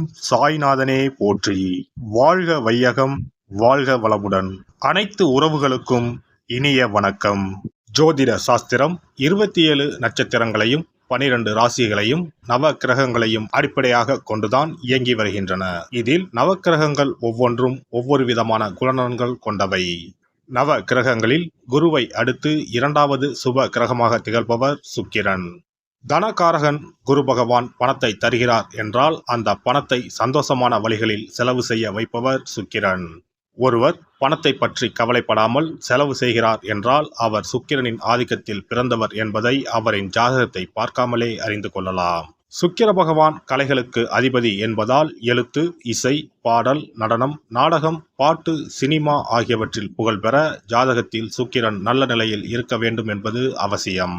ஓம் சாய்நாதனே போற்றி. வாழ்க வையகம் வாழ்க வளமுடன். அனைத்து உறவுகளுக்கும் இனிய வணக்கம். ஜோதிட சாஸ்திரம் இருபத்தி ஏழு நட்சத்திரங்களையும் பனிரெண்டு ராசிகளையும் நவ கிரகங்களையும் அடிப்படையாக கொண்டுதான் இயங்கி வருகின்றன. இதில் நவக்கிரகங்கள் ஒவ்வொன்றும் ஒவ்வொரு விதமான குணநலன்கள் கொண்டவை. நவ கிரகங்களில் குருவை அடுத்து இரண்டாவது சுப கிரகமாக திகழ்பவர் சுக்கிரன். தனகாரகன் குரு பகவான் பணத்தை தருகிறார் என்றால் அந்த பணத்தை சந்தோஷமான வழிகளில் செலவு செய்ய வைப்பவர் சுக்கிரன். ஒருவர் பணத்தை பற்றி கவலைப்படாமல் செலவு செய்கிறார் என்றால் அவர் சுக்கிரனின் ஆதிக்கத்தில் பிறந்தவர் என்பதை அவரின் ஜாதகத்தை பார்க்காமலே அறிந்து கொள்ளலாம். சுக்கிர பகவான் கலைகளுக்கு அதிபதி என்பதால் எழுத்து இசை பாடல் நடனம் நாடகம் பாட்டு சினிமா ஆகியவற்றில் புகழ்பெற ஜாதகத்தில் சுக்கிரன் நல்ல நிலையில் இருக்க வேண்டும் என்பது அவசியம்.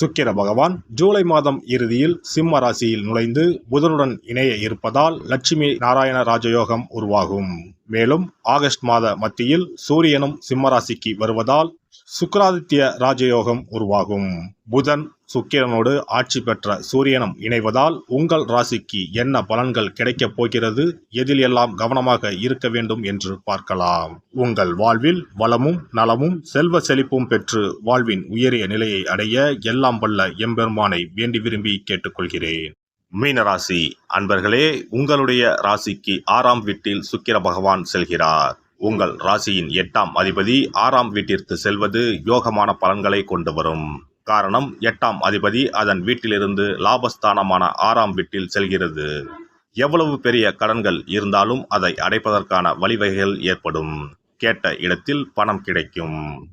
சுக்கிர பகவான் ஜூலை மாதம் இறுதியில் சிம்ம ராசியில் நுழைந்து புதனுடன் இணைய இருப்பதால் லட்சுமி நாராயண ராஜயோகம் உருவாகும். மேலும் ஆகஸ்ட் மாத மத்தியில் சூரியனும் சிம்மராசிக்கு வருவதால் சுக்கராதித்ய ராஜயோகம் உருவாகும். புதன் சுக்கிரனோடு ஆட்சி பெற்ற சூரியனும் இணைவதால் உங்கள் ராசிக்கு என்ன பலன்கள் கிடைக்கப் போகிறது? எதில் எல்லாம் கவனமாக இருக்க வேண்டும் என்று பார்க்கலாம். உங்கள் வாழ்வில் வளமும் நலமும் செல்வ செழிப்பும் பெற்று வாழ்வின் உயரிய நிலையை அடைய எல்லாம் வல்ல எம்பெருமானை வேண்டி விரும்பி கேட்டுக்கொள்கிறேன். மீனராசி அன்பர்களே உங்களுடைய ராசிக்கு ஆறாம் வீட்டில் சுக்கிர பகவான் செல்கிறார். உங்கள் ராசியின் எட்டாம் அதிபதி ஆறாம் வீட்டிற்கு செல்வது யோகமான பலன்களை கொண்டு வரும். காரணம் எட்டாம் அதிபதி அதன் வீட்டிலிருந்து லாபஸ்தானமான ஆறாம் வீட்டில் செல்கிறது. எவ்வளவு பெரிய கடன்கள் இருந்தாலும் அதை அடைப்பதற்கான வழிவகைகள் ஏற்படும். கேட்ட இடத்தில் பணம் கிடைக்கும்.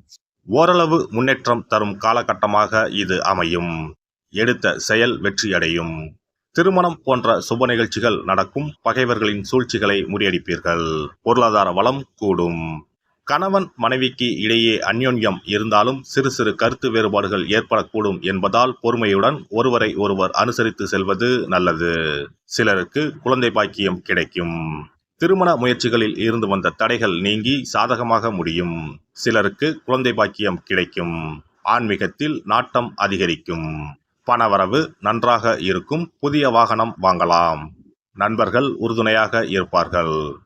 ஓரளவு முன்னேற்றம் தரும் காலகட்டமாக இது அமையும். எடுத்த செயல் வெற்றியடையும். திருமணம் போன்ற சுப நிகழ்ச்சிகள் நடக்கும். பகைவர்களின் சூழ்ச்சிகளை முறியடிப்பீர்கள். பொருளாதார வளம் கூடும். கணவன் மனைவிக்கு இடையே அந்யோன்யம் இருந்தாலும் சிறு சிறு கருத்து வேறுபாடுகள் ஏற்படக்கூடும் என்பதால் பொறுமையுடன் ஒருவரை ஒருவர் அனுசரித்து செல்வது நல்லது. சிலருக்கு குழந்தை பாக்கியம் கிடைக்கும். திருமண முயற்சிகளில் இருந்து வந்த தடைகள் நீங்கி சாதகமாக முடியும். சிலருக்கு குழந்தை பாக்கியம் கிடைக்கும். ஆன்மீகத்தில் நாட்டம் அதிகரிக்கும். பணவரவு நன்றாக இருக்கும். புதிய வாகனம் வாங்கலாம். நண்பர்கள் உறுதுணையாக இருப்பார்கள்.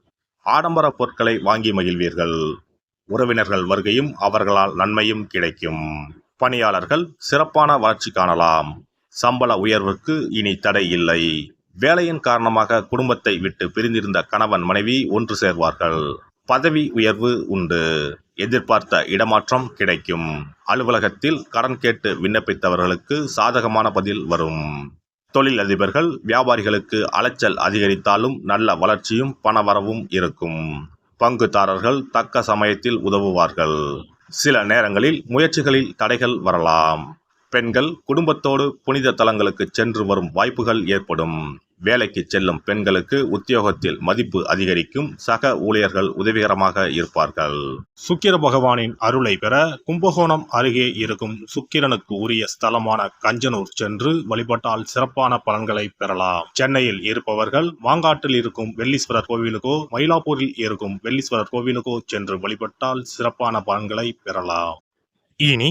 ஆடம்பர பொருட்களை வாங்கி மகிழ்வீர்கள். உறவினர்கள் வருகையும் அவர்களால் நன்மையும் கிடைக்கும். பணியாளர்கள் சிறப்பான வளர்ச்சி காணலாம். சம்பள உயர்வுக்கு இனி தடை இல்லை. வேலையின் காரணமாக குடும்பத்தை விட்டு பிரிந்திருந்த கணவன் மனைவி ஒன்று சேர்வார்கள். பதவி உயர்வு உண்டு. எதிர்பார்த்த இடமாற்றம் கிடைக்கும். அலுவலகத்தில் கடன் கேட்டு விண்ணப்பித்தவர்களுக்கு சாதகமான பதில் வரும். தொழில் அதிபர்கள் வியாபாரிகளுக்கு அலைச்சல் அதிகரித்தாலும் நல்ல வளர்ச்சியும் பணவரவும் இருக்கும். பங்குதாரர்கள் தக்க சமயத்தில் உதவுவார்கள். சில நேரங்களில் முயற்சிகளில் தடைகள் வரலாம். பெண்கள் குடும்பத்தோடு புனித தலங்களுக்கு சென்று வரும் வாய்ப்புகள் ஏற்படும். வேலைக்கு செல்லும் பெண்களுக்கு உத்தியோகத்தில் மதிப்பு அதிகரிக்கும் சக ஊழியர்கள் உதவிகரமாக இருப்பார்கள். சுக்கிர பகவானின் அருளை பெற கும்பகோணம் அருகே இருக்கும் சுக்கிரனுக்கு உரிய ஸ்தலமான கஞ்சனூர் சென்று வழிபட்டால் சிறப்பான பலன்களை பெறலாம். சென்னையில் இருப்பவர்கள் மாங்காட்டில் இருக்கும் வெள்ளீஸ்வரர் கோவிலுக்கோ மயிலாப்பூரில் இருக்கும் வெள்ளீஸ்வரர் கோவிலுக்கோ சென்று வழிபட்டால் சிறப்பான பலன்களை பெறலாம். இனி